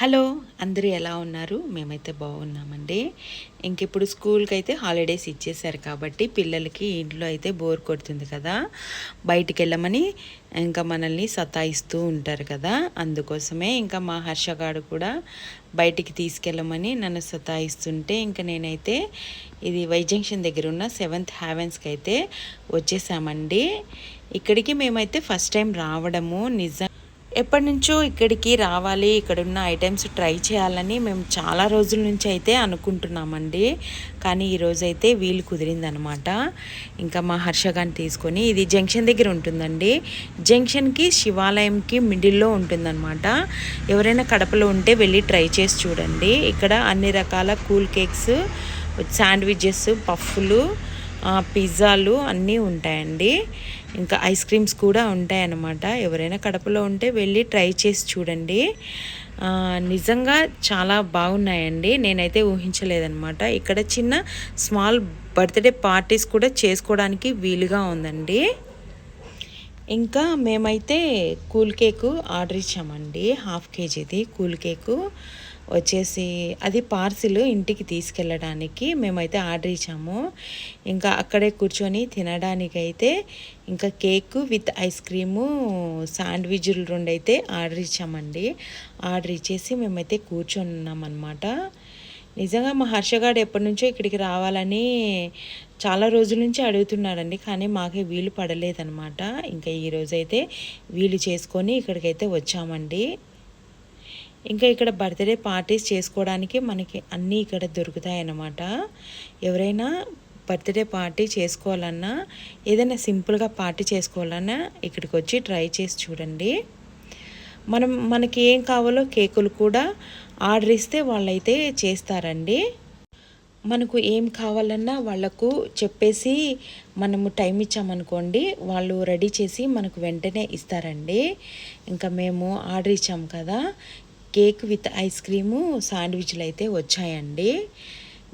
Hello అందరూ ఎలా ఉన్నారు? మేమైతే బాగున్నామండి. ఇంకిప్పుడు స్కూల్కి అయితే హాలిడేస్ ఇచ్చేసారు కాబట్టి పిల్లలకి ఇంట్లో అయితే బోర్ కొడుతుంది కదా. బయటికి వెళ్ళమని ఇంకా మనల్ని సతాయిస్తూ ఉంటారు కదా. అందుకోసమే ఇంకా మా హర్షగాడు కూడా బయటికి తీసుకెళ్ళమని నన్ను సతాయిస్తుంటే ఇంకా నేనైతే ఇది వై జంక్షన్ దగ్గర ఉన్న సెవెంత్ హ్యావెన్స్కి అయితే వచ్చేసామండి. ఇక్కడికి మేమైతే ఫస్ట్ టైం రావడము నిజం ఎప్పటి నుంచో ఇక్కడికి రావాలి ఇక్కడున్న ఐటమ్స్ ట్రై చేయాలని మేము చాలా రోజుల నుంచి అయితే అనుకుంటున్నామండి. కానీ ఈరోజు అయితే వీలు కుదిరిందనమాట. ఇంకా మా హర్షగాన్ని తీసుకొని ఇది జంక్షన్ దగ్గర ఉంటుందండి. జంక్షన్కి శివాలయంకి మిడిల్లో ఉంటుందన్నమాట ఎవరైనా కడపలో ఉంటే వెళ్ళి ట్రై చేసి చూడండి. ఇక్కడ అన్ని రకాల కూల్ కేక్స్ శాండ్విచెస్ పఫ్ఫులు పిజ్జాలు అన్నీ ఉంటాయండి. ఇంకా ఐస్ క్రీమ్స్ కూడా ఉంటాయన్నమాట. ఎవరైనా కడపలో ఉంటే వెళ్ళి ట్రై చేసి చూడండి. నిజంగా చాలా బాగున్నాయండి. నేనైతే ఊహించలేదన్నమాట. ఇక్కడ చిన్న స్మాల్ బర్త్డే పార్టీస్ కూడా చేసుకోవడానికి వీలుగా ఉందండి. ఇంకా మేమైతే కూల్ కేకు ఆర్డర్ ఇచ్చామండి. హాఫ్ కేజీది కూల్ కేకు. వచ్చేసి అది పార్సిల్ ఇంటికి తీసుకెళ్ళడానికి మేమైతే ఆర్డర్ ఇచ్చాము. ఇంకా అక్కడే కూర్చొని తినడానికైతే ఇంకా కేక్ విత్ ఐస్ క్రీము శాండ్విచ్లు రెండు అయితే ఆర్డర్ ఇచ్చామండి. ఆర్డర్ ఇచ్చేసి మేమైతే కూర్చొని ఉన్నామన్నమాట నిజంగా మా హర్షగాడు ఎప్పటి నుంచో ఇక్కడికి రావాలని చాలా రోజుల నుంచి అడుగుతున్నాడండి కానీ మాకే వీలు పడలేదనమాట ఇంకా ఈరోజైతే వీలు చేసుకొని ఇక్కడికైతే వచ్చామండి. ఇంకా ఇక్కడ బర్త్డే పార్టీస్ చేసుకోవడానికి మనకి అన్నీ ఇక్కడ దొరుకుతాయి అన్నమాట ఎవరైనా బర్త్డే పార్టీ చేసుకోవాలన్నా ఏదైనా సింపుల్గా పార్టీ చేసుకోవాలన్నా ఇక్కడికి వచ్చి ట్రై చేసి చూడండి. మనం మనకి ఏం కావాలో కేకులు కూడా ఆర్డర్ ఇస్తే వాళ్ళైతే చేస్తారండి. మనకు ఏం కావాలన్నా వాళ్ళకు చెప్పేసి మనము టైం ఇచ్చామనుకోండి వాళ్ళు రెడీ చేసి మనకు వెంటనే ఇస్తారండి. ఇంకా మేము ఆర్డర్ ఇచ్చాము కదా కేక్ విత్ ఐస్ క్రీము శాండ్విచ్లు అయితే వచ్చాయండి.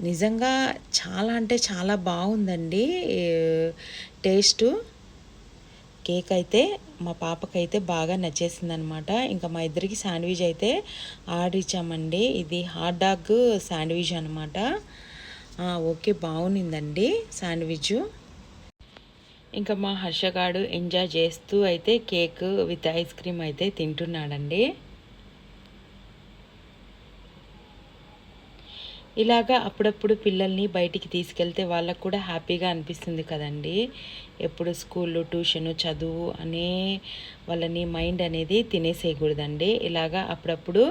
నిజంగా చాలా అంటే చాలా బాగుందండి టేస్టు. కేక్ అయితే మా పాపకైతే బాగా నచ్చేసిందనమాట. ఇంకా మా ఇద్దరికి శాండ్విచ్ అయితే ఆర్డర్ ఇచ్చామండి. ఇది హాట్ డాగ్ శాండ్విచ్ అనమాట. ఓకే బాగుండిందండి శాండ్విచ్ ఇంకా మా హర్షగాడు ఎంజాయ్ చేస్తూ అయితే కేక్ విత్ ఐస్ క్రీమ్ అయితే తింటున్నాడండి. ఇలాగా అప్పుడప్పుడు పిల్లల్ని బయటికి తీసుకెళ్తే వాళ్ళకు కూడా హ్యాపీగా అనిపిస్తుంది కదండి. ఎప్పుడు స్కూల్లో ట్యూషను చదువు అనే వాళ్ళని మైండ్ అనేది తినేసేయకూడదండి. ఇలాగా అప్పుడప్పుడు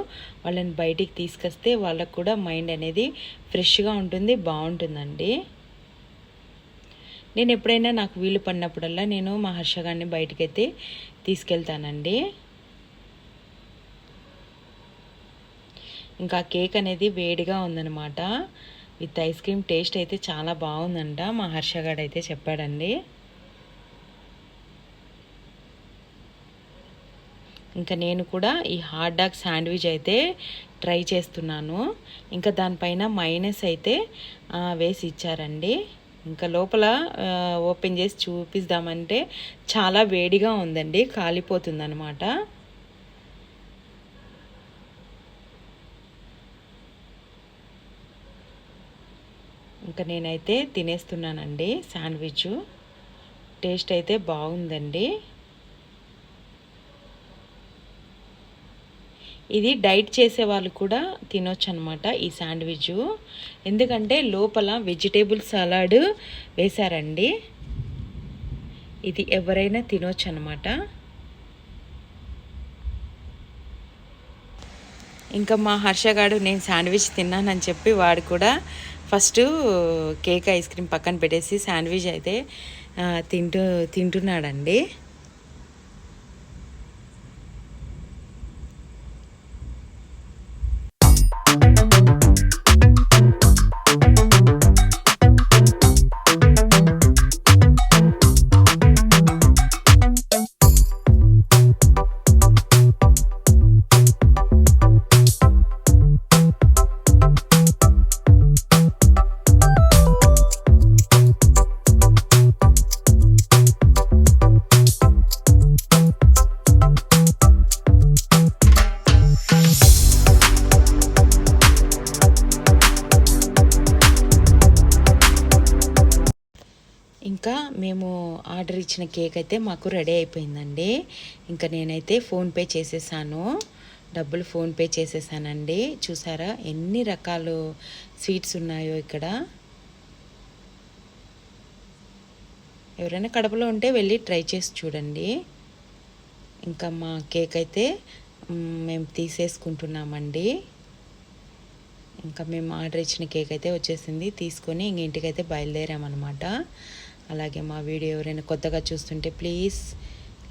వాళ్ళని బయటికి తీసుకొస్తే వాళ్ళకు కూడా మైండ్ అనేది ఫ్రెష్గా ఉంటుంది బాగుంటుందండి. నేను ఎప్పుడైనా నాకు వీలు పడినప్పుడల్లా నేను మా హర్షగాన్ని బయటకైతే తీసుకెళ్తానండి. ఇంకా కేక్ అనేది వేడిగా ఉందనమాట విత్ ఐస్ క్రీమ్ టేస్ట్ అయితే చాలా బాగుందంట. మా హర్షగాడు అయితే చెప్పాడండి. ఇంకా నేను కూడా ఈ హాట్ డాగ్ శాండ్విచ్ అయితే ట్రై చేస్తున్నాను. ఇంకా దానిపైన మైనస్ అయితే వేసి ఇచ్చారండి. ఇంకా లోపల ఓపెన్ చేసి చూపిద్దామంటే చాలా వేడిగా ఉందండి. కాలిపోతుంది అనమాట ఇంకా నేనైతే తినేస్తున్నానండి శాండ్విచ్. టేస్ట్ అయితే బాగుందండి. ఇది డైట్ చేసే వాళ్ళు కూడా తినొచ్చు అనమాట ఈ శాండ్విచ్. ఎందుకంటే లోపల వెజిటేబుల్ సలాడ్ వేశారండి. ఇది ఎవరైనా తినొచ్చు అనమాట ఇంకా మా హర్షగాడు నేను శాండ్విచ్ తిన్నానని చెప్పి వాడు కూడా ఫస్ట్ కేక్ ఐస్ క్రీమ్ పక్కన పెట్టేసి శాండ్విచ్ అయితే తింటూ తింటున్నాడండి. ఆర్డర్ ఇచ్చిన కేక్ అయితే మాకు రెడీ అయిపోయిందండి. ఇంకా నేనైతే ఫోన్పే చేసేసాను. డబ్బులు ఫోన్పే చేసేసానండి. చూసారా ఎన్ని రకాలు స్వీట్స్ ఉన్నాయో ఇక్కడ. ఎవరైనా కడపలో ఉంటే వెళ్ళి ట్రై చేసి చూడండి. ఇంకా మా కేక్ అయితే మేము తీసేసుకుంటున్నామండి. ఇంకా మేము ఆర్డర్ ఇచ్చిన కేక్ అయితే వచ్చేసింది. తీసుకొని ఇంక ఇంటికైతే బయలుదేరామన్నమాట. అలాగే మా వీడియో ఎవరైనా కొత్తగా చూస్తుంటే ప్లీజ్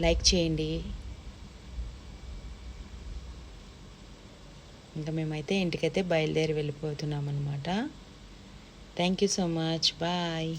లైక్ చేయండి. ఇంకా మేమైతే ఇంటికైతే బయలుదేరి వెళ్ళిపోతున్నాం అనమాట thank you so much bye